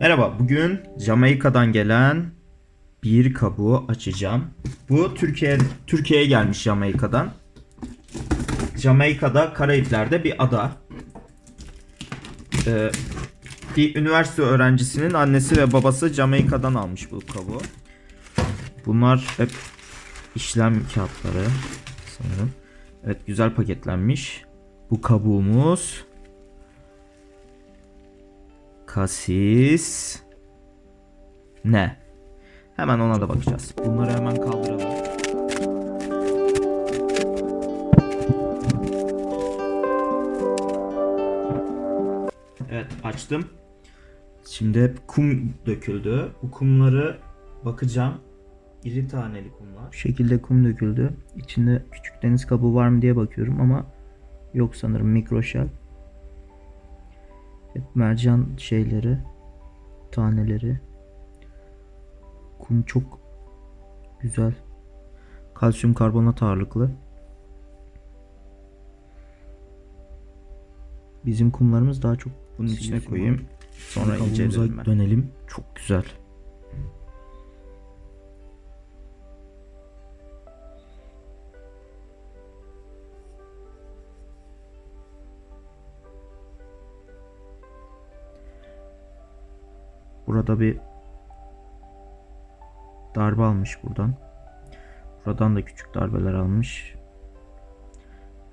Merhaba, bugün Jamaika'dan gelen bir kabuğu açacağım. Bu Türkiye Türkiye'ye gelmiş Jamaika'dan. Jamaika'da Karayipler'de bir ada. Ee, bir üniversite öğrencisinin annesi ve babası Jamaika'dan almış bu kabuğu. Bunlar hep işlem kağıtları sanırım. Evet güzel paketlenmiş. Bu kabuğumuz Kasis ne? Hemen ona da bakacağız. Bunları hemen kaldıralım. Evet açtım. Şimdi hep kum döküldü. Bu kumları bakacağım. İri taneli kumlar. Bu şekilde kum döküldü. İçinde küçük deniz kabuğu var mı diye bakıyorum ama yok sanırım mikroşel. Hep mercan şeyleri, taneleri. Kum çok güzel. Kalsiyum karbonat ağırlıklı. Bizim kumlarımız daha çok Bunun içine koyayım. Sonra inceleyelim dönelim. Çok güzel. Burada bir darbe almış buradan. Buradan da küçük darbeler almış.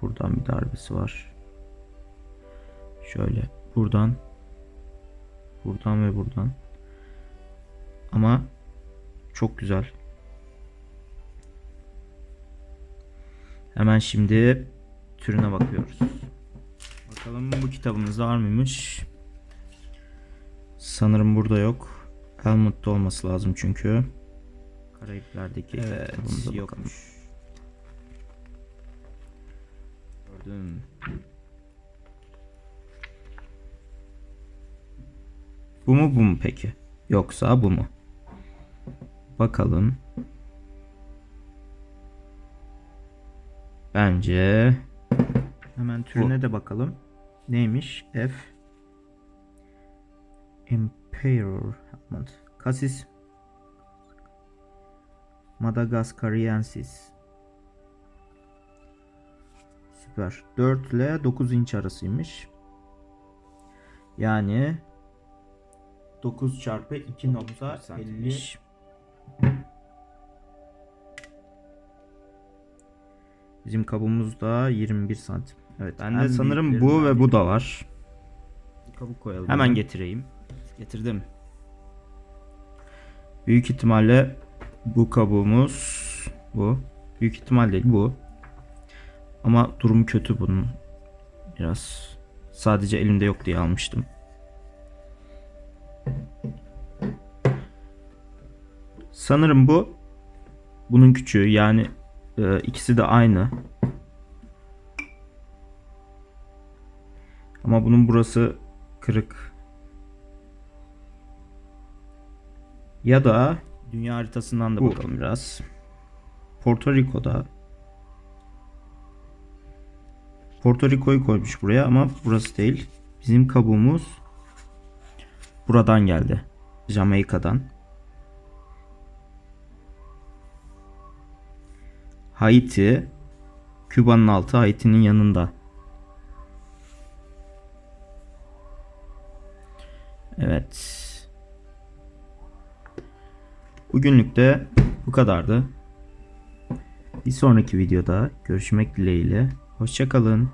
Buradan bir darbesi var. Şöyle buradan buradan ve buradan. Ama çok güzel. Hemen şimdi türüne bakıyoruz. Bakalım bu kitabımızda var mıymış? Sanırım burada yok. Helmut'ta olması lazım çünkü. Karayipler'deki Evet bakalım. yokmuş. Gördüm. Bu mu bu mu peki? Yoksa bu mu? Bakalım. Bence Hemen türüne de bakalım. Neymiş? F Emperor. Cassis Madagascariensis. Süper. 4 ile 9 inç arasıymış. Yani 9 çarpı 2.50 Bizim kabuğumuz da 21 santim. Evet. Bende en sanırım bu ve bu da var. Bir kabuk koyalım. Hemen ya. getireyim. Getirdim. Büyük ihtimalle bu kabuğumuz bu. Büyük ihtimal değil bu. Ama durum kötü bunun. Biraz sadece elimde yok diye almıştım. Sanırım bu bunun küçüğü yani e, ikisi de aynı. Ama bunun burası kırık. Ya da dünya haritasından da bakalım biraz. Porto Rico'da Porto Rico'yu koymuş buraya ama burası değil. Bizim kabuğumuz buradan geldi. Jamaika'dan. Haiti Küba'nın altı Haiti'nin yanında. Evet. Bugünlük de bu kadardı. Bir sonraki videoda görüşmek dileğiyle. Hoşçakalın.